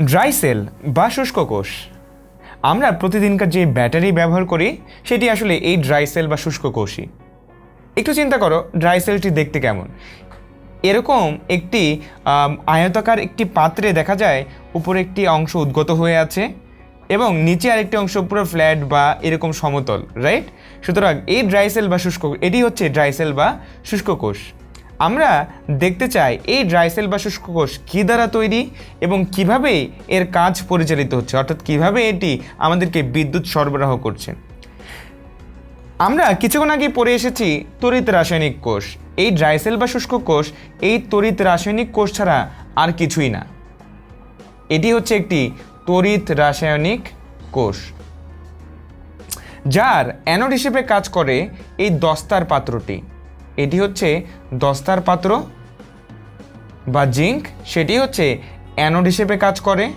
Dry sell বা শুষ্ক কোষ। আমরা প্রতিদিনকার যে ব্যাটারি ব্যবহার করি, সেটি আসলে এই ড্রাই সেল বা শুষ্ক কোষই। একটু চিন্তা করো, ড্রাই সেলটি দেখতে কেমন? এরকম একটি আয়তাকার একটি পাত্রে দেখা যায়, উপরে একটি অংশ উদ্গত হয়ে আছে এবং নিচে আরেকটি অংশ পুরো ফ্ল্যাট বা এরকম সমতল, রাইট? সুতরাং এই ড্রাই সেল বা শুষ্ক, এটি হচ্ছে ড্রাই সেল বা শুষ্ক কোষ। আমরা দেখতে চাই এই ড্রাই সেল বা শুষ্ক কোষ কী দ্বারা তৈরি এবং কীভাবে এর কাজ পরিচালিত হচ্ছে, অর্থাৎ কীভাবে এটি আমাদেরকে বিদ্যুৎ সরবরাহ করছে। আমরা কিছুক্ষণ আগে পড়ে এসেছি তড়িৎ রাসায়নিক কোষ। এই ড্রাই সেল বা শুষ্ক কোষ, এই তড়িৎ রাসায়নিক কোষ ছাড়া আর কিছুই না। এটি হচ্ছে একটি তড়িৎ রাসায়নিক কোষ, যার অ্যানোড হিসেবে কাজ করে এই দস্তার পাত্রটি। এটি হচ্ছে দস্তার পাত্র বা জিঙ্ক। সেটি হচ্ছে অ্যানোড হিসেবে কাজ করে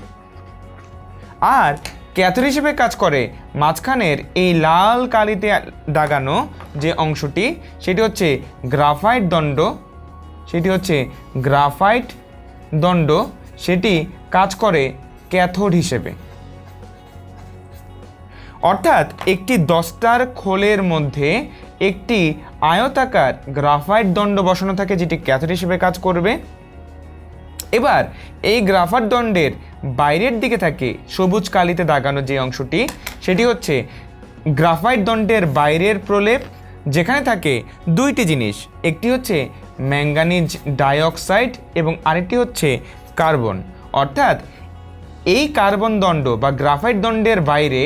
আর ক্যাথর হিসেবে কাজ করে। মাঝখানের এই লাল কালিতে দাগানো যে অংশটি, সেটি হচ্ছে গ্রাফাইট দণ্ড। সেটি হচ্ছে গ্রাফাইট দণ্ড। সেটি কাজ করে ক্যাথোড হিসেবে। অর্থাৎ একটি দস্তার খোলের মধ্যে একটি আয়তাকার গ্রাফাইট দণ্ড বসানো থাকে, যেটি ক্যাথোড হিসেবে কাজ করবে। এবার, এই গ্রাফার দণ্ডের বাইরের দিকে থাকে সবুজ কালিতে দাগানো যে অংশটি, সেটি হচ্ছে গ্রাফাইট দণ্ডের বাইরের প্রলেপ, যেখানে থাকে দুইটি জিনিস। একটি হচ্ছে ম্যাঙ্গানিজ ডাইঅক্সাইড এবং আরেকটি হচ্ছে কার্বন। অর্থাৎ এই কার্বন দণ্ড বা গ্রাফাইট দণ্ডের বাইরে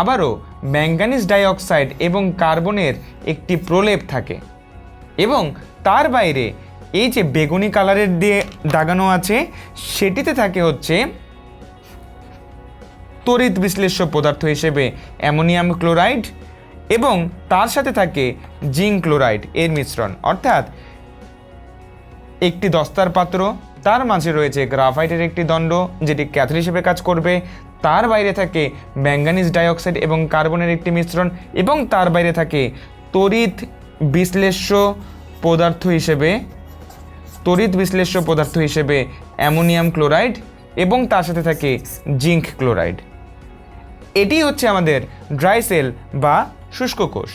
আবারও ম্যাঙ্গানিজ ডাইঅক্সাইড এবং কার্বনের একটি প্রলেপ থাকে। এবং তার বাইরে এই যে বেগুনি কালারের দিয়ে দাগানো আছে, সেটিতে থাকে হচ্ছে তড়িৎ বিশ্লেষ্য পদার্থ হিসেবে অ্যামোনিয়াম ক্লোরাইড এবং তার সাথে থাকে জিঙ্ক ক্লোরাইড এর মিশ্রণ। অর্থাৎ একটি দস্তার পাত্র তার মাঝে রয়েছে গ্রাফাইটের একটি দণ্ড, যেটি ক্যাথল হিসেবে কাজ করবে। তার বাইরে থাকে ম্যাঙ্গানিজ ডাইঅক্সাইড এবং কার্বনের একটি মিশ্রণ এবং তার বাইরে থাকে তড়িৎ বিশ্লেষ্য পদার্থ হিসেবে, তড়িৎ বিশ্লেষ্য পদার্থ হিসেবে অ্যামোনিয়াম ক্লোরাইড এবং তার সাথে থাকে জিঙ্ক ক্লোরাইড। এটি হচ্ছে আমাদের ড্রাই সেল বা শুষ্ক কোষ।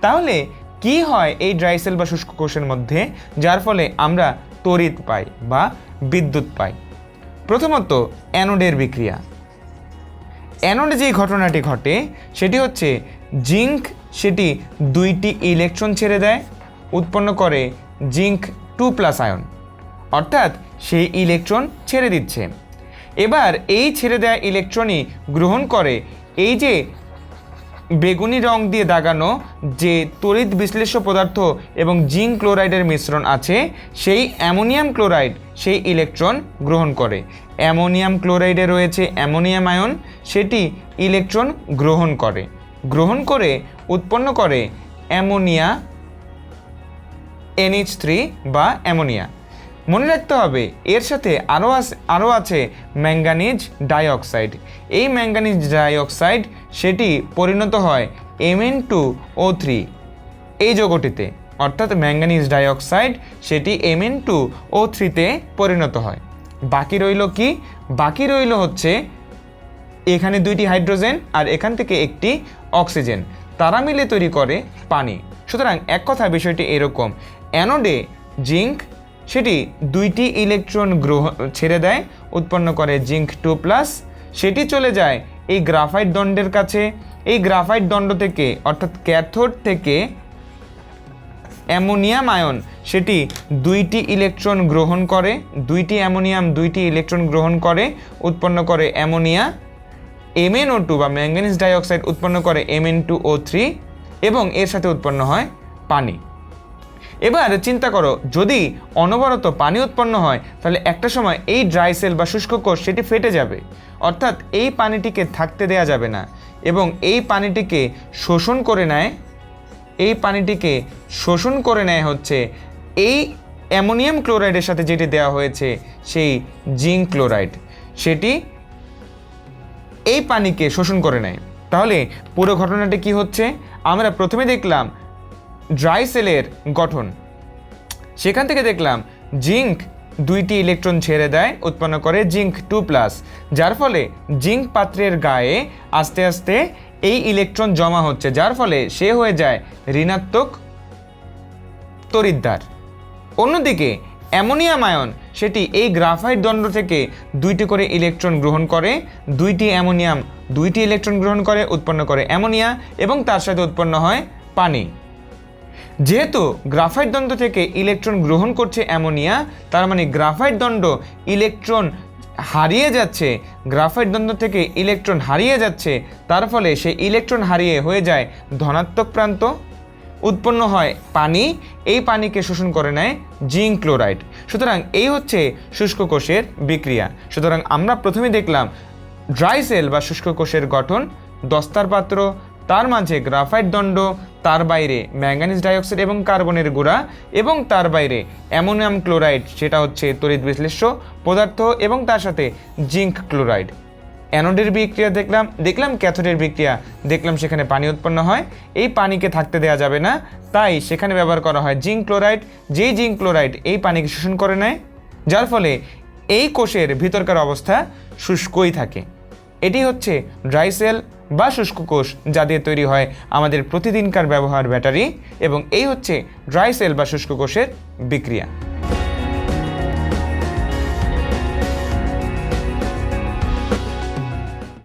তাহলে কি হয় এই ড্রাই সেল বা শুষ্ক কোষের মধ্যে? যার ফলে আমরা তড়িৎ পাই বা বিদ্যুৎ পাই। প্রথমত অ্যানোডের বিক্রিয়া। অ্যানোডে যে ঘটনাটি ঘটে, সেটি হচ্ছে জিঙ্ক, সেটি দুইটি ইলেকট্রন ছেড়ে দেয়, উৎপন্ন করে জিঙ্ক টু প্লাস আয়ন। অর্থাৎ সেই ইলেকট্রন ছেড়ে দিচ্ছে। এবার এই ছেড়ে দেওয়া ইলেকট্রনই গ্রহণ করে এই যে বেগুনি রং দিয়ে দাগানো যে তড়িৎ বিশ্লেষ্য পদার্থ এবং জিঙ্ক ক্লোরাইডের মিশ্রণ আছে, সেই অ্যামোনিয়াম ক্লোরাইড, সেই ইলেকট্রন গ্রহণ করে। অ্যামোনিয়াম ক্লোরাইডে রয়েছে অ্যামোনিয়াম আয়ন, সেটি ইলেকট্রন গ্রহণ করে। গ্রহণ করে, উৎপন্ন করে অ্যামোনিয়া এনএইচ থ্রি বা অ্যামোনিয়া। মনে রাখতে হবে, এর সাথে আরও আরও আছে ম্যাঙ্গানিজ ডাইঅক্সাইড। এই ম্যাঙ্গানিজ ডাইঅক্সাইড সেটি পরিণত হয় এমএন টু ও থ্রি এই যৌগটিতে। অর্থাৎ ম্যাঙ্গানিজ ডাইঅক্সাইড সেটি এমএন টু ও থ্রিতে পরিণত হয়। বাকি রইল কি? বাকি রইল হচ্ছে এখানে দুইটি হাইড্রোজেন আর এখান থেকে একটি অক্সিজেন। তারা মিলে তৈরি করে পানি। সুতরাং এক কথা বিষয়টি এরকম, অ্যানোডে, জিঙ্ক সেটি দুইটি ইলেকট্রন গ্রহণ ছেড়ে দেয়, উৎপন্ন করে জিঙ্ক টু প্লাস সেটি চলে যায় এই গ্রাফাইট দণ্ডের কাছে। এই গ্রাফাইট দণ্ড থেকে, অর্থাৎ ক্যাথোড থেকে অ্যামোনিয়াম আয়ন, সেটি দুইটি ইলেকট্রন গ্রহণ করে। দুইটি অ্যামোনিয়াম, দুইটি ইলেকট্রন গ্রহণ করে, উৎপন্ন করে অ্যামোনিয়া। এমএনও টু বা ম্যাঙ্গানিজ ডাইঅক্সাইড উৎপন্ন করে এমএন টু ও থ্রি এবং এর সাথে উৎপন্ন হয় পানি। এবার চিন্তা করো, যদি অনবরত পানি উৎপন্ন হয়, তাহলে একটা সময় এই ড্রাই সেল বা শুষ্ক কোষ সেটি ফেটে যাবে। অর্থাৎ এই পানিটিকে থাকতে দেয়া যাবে না এবং এই পানিটিকে শোষণ করে নেয়, এই পানিটিকে শোষণ করে নেয় হচ্ছে এই অ্যামোনিয়াম ক্লোরাইডের সাথে যেটি দেওয়া হয়েছে, সেই জিঙ্ক ক্লোরাইড। সেটি এই পানিকে শোষণ করে নেয়। তাহলে পুরো ঘটনাটি কি হচ্ছে? আমরা প্রথমে দেখলাম ড্রাই সেলের গঠন। সেখান থেকে দেখলাম জিঙ্ক দুইটি ইলেকট্রন ছেড়ে দেয়, উৎপন্ন করে জিঙ্ক টু প্লাস। যার ফলে জিঙ্ক পাত্রের গায়ে আস্তে আস্তে এই ইলেকট্রন জমা হচ্ছে, যার ফলে সে হয়ে যায় ঋণাত্মক তড়িৎদ্বার অন্যদিকে অ্যামোনিয়াম আয়ন, সেটি এই গ্রাফাইট দণ্ড থেকে দুইটি করে ইলেকট্রন গ্রহণ করে, দুইটি অ্যামোনিয়াম দুইটি ইলেকট্রন গ্রহণ করে, উৎপন্ন করে অ্যামোনিয়া এবং তার সাথে উৎপন্ন হয় পানি। যেহেতু গ্রাফাইট দণ্ড থেকে ইলেকট্রন গ্রহণ করছে অ্যামোনিয়া, তার মানে গ্রাফাইট দণ্ড ইলেকট্রন হারিয়ে যাচ্ছে, গ্রাফাইট দণ্ড থেকে ইলেকট্রন হারিয়ে যাচ্ছে, তার ফলে সে ইলেকট্রন হারিয়ে হয়ে যায় ধনাত্মক প্রান্ত, উৎপন্ন হয় পানি, এই পানিকে শোষণ করে নেয় জিঙ্ক ক্লোরাইড। সুতরাং এই হচ্ছে শুষ্ক কোষের বিক্রিয়া। সুতরাং আমরা প্রথমে দেখলাম ড্রাই সেল বা শুষ্ক কোষের গঠন দস্তার পাত্র তার মাঝে গ্রাফাইট দণ্ড, তার বাইরে ম্যাঙ্গানিজ ডাইঅক্সাইড এবং কার্বনের গুঁড়া এবং তার বাইরে অ্যামোনিয়াম ক্লোরাইড, সেটা হচ্ছে তড়িৎ বিশ্লেষ্য পদার্থ এবং তার সাথে জিঙ্ক ক্লোরাইড। অ্যানোডের বিক্রিয়া দেখলাম দেখলাম ক্যাথোডের বিক্রিয়া, দেখলাম সেখানে পানি উৎপন্ন হয়। এই পানিকে থাকতে দেওয়া যাবে না, তাই সেখানে ব্যবহার করা হয় জিঙ্ক ক্লোরাইড। যেই জিঙ্ক ক্লোরাইড এই পানিকে শোষণ করে নেয়, যার ফলে এই কোষের ভিতরকার অবস্থা শুষ্কই থাকে। এটি হচ্ছে ড্রাই সেল বা শুষ্ক কোষ যা দিয়ে তৈরি হয় আমাদের প্রতিদিনকার ব্যবহার ব্যাটারি এবং এই হচ্ছে ড্রাই সেল বা শুষ্ক কোষের বিক্রিয়া।